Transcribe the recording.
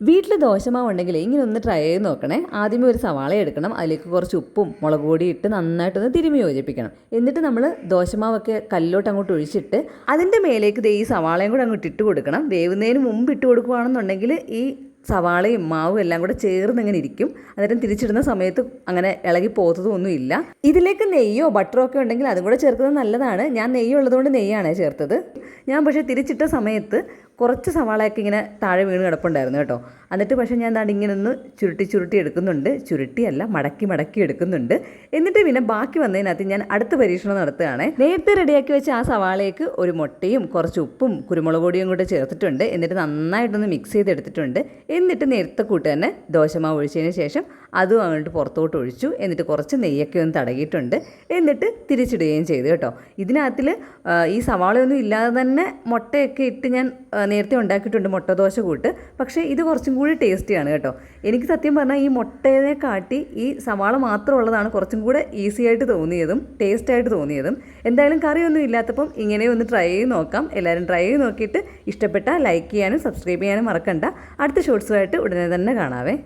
വീട്ടിൽ ദോശമാവ് ഉണ്ടെങ്കിൽ ഇങ്ങനെ ഒന്ന് ട്രൈ ചെയ്ത് നോക്കണേ. ആദ്യമേ ഒരു സവാള എടുക്കണം. അതിലേക്ക് കുറച്ച് ഉപ്പും മുളക് പൊടി ഇട്ട് നന്നായിട്ടൊന്ന് തിരുമി യോജിപ്പിക്കണം. എന്നിട്ട് നമ്മൾ ദോശമാവൊക്കെ കല്ലോട്ട് അങ്ങോട്ട് ഒഴിച്ചിട്ട് അതിന്റെ മേലേക്ക് ഈ സവാളയും കൂടെ അങ്ങോട്ട് ഇട്ട് കൊടുക്കണം. വേവുന്നതിന് മുമ്പ് ഇട്ട് കൊടുക്കുകയാണെന്നുണ്ടെങ്കിൽ ഈ സവാളയും മാവും എല്ലാം കൂടെ ചേർന്ന് ഇങ്ങനെ ഇരിക്കും. അന്നേരം തിരിച്ചിടുന്ന സമയത്ത് അങ്ങനെ ഇളകി പോത്തതൊന്നും ഇല്ല ഇതിലേക്ക് നെയ്യോ ബട്ടറോ ഒക്കെ ഉണ്ടെങ്കിൽ അതും കൂടെ ചേർക്കുന്നത് നല്ലതാണ്. ഞാൻ നെയ്യ് ഉള്ളതുകൊണ്ട് നെയ്യാണ് ചേർത്തത്. ഞാൻ പക്ഷേ തിരിച്ചിട്ട സമയത്ത് കുറച്ച് സവാളയൊക്കെ ഇങ്ങനെ താഴെ വീണ് കിടപ്പുണ്ടായിരുന്നു കേട്ടോ. എന്നിട്ട് പക്ഷേ ഞാൻ എന്താണ് ഇങ്ങനെ ഒന്ന് ചുരുട്ടി ചുരുട്ടി എടുക്കുന്നുണ്ട്. ചുരുട്ടിയല്ല മടക്കി മടക്കി എടുക്കുന്നുണ്ട്. എന്നിട്ട് പിന്നെ ബാക്കി വന്നതിനകത്ത് ഞാൻ അടുത്ത പരീക്ഷണം നടത്തുകയാണ്. നേരത്തെ റെഡിയാക്കി വെച്ച ആ സവാളയ്ക്ക് ഒരു മുട്ടയും കുറച്ച് ഉപ്പും കുരുമുളക് പൊടിയും കൂടെ ചേർത്തിട്ടുണ്ട്. എന്നിട്ട് നന്നായിട്ടൊന്ന് മിക്സ് ചെയ്തെടുത്തിട്ടുണ്ട്. എന്നിട്ട് നേരത്തെ കൂട്ട് തന്നെ ദോശമാവ് ഒഴിച്ചതിന് ശേഷം അതും അങ്ങോട്ട് പുറത്തോട്ട് ഒഴിച്ചു. എന്നിട്ട് കുറച്ച് നെയ്യൊക്കെ ഒന്ന് തടകിയിട്ടുണ്ട്. എന്നിട്ട് തിരിച്ചിടുകയും ചെയ്തു കേട്ടോ. ഇതിനകത്തിൽ ഈ സവാളയൊന്നും ഇല്ലാതെ തന്നെ മുട്ടയൊക്കെ ഇട്ട് ഞാൻ നേരത്തെ ഉണ്ടാക്കിയിട്ടുണ്ട് മുട്ട ദോശ കൂട്ട്. പക്ഷേ ഇത് കുറച്ചും കൂടി ടേസ്റ്റിയാണ് കേട്ടോ. എനിക്ക് സത്യം പറഞ്ഞാൽ ഈ മുട്ടയെ കാട്ടി ഈ സവാള മാത്രമുള്ളതാണ് കുറച്ചും കൂടെ ഈസി ആയിട്ട് തോന്നിയതും ടേസ്റ്റ് ആയിട്ട് തോന്നിയതും. എന്തായാലും കറിയൊന്നും ഇല്ലാത്തപ്പം ഇങ്ങനെ ഒന്ന് ട്രൈ ചെയ്ത് നോക്കാം. എല്ലാവരും ട്രൈ ചെയ്ത് നോക്കിയിട്ട് ഇഷ്ടപ്പെട്ടാൽ ലൈക്ക് ചെയ്യാനും സബ്സ്ക്രൈബ് ചെയ്യാനും മറക്കണ്ട. അടുത്ത ഷോർട്സുമായിട്ട് ഉടനെ തന്നെ കാണാവേ.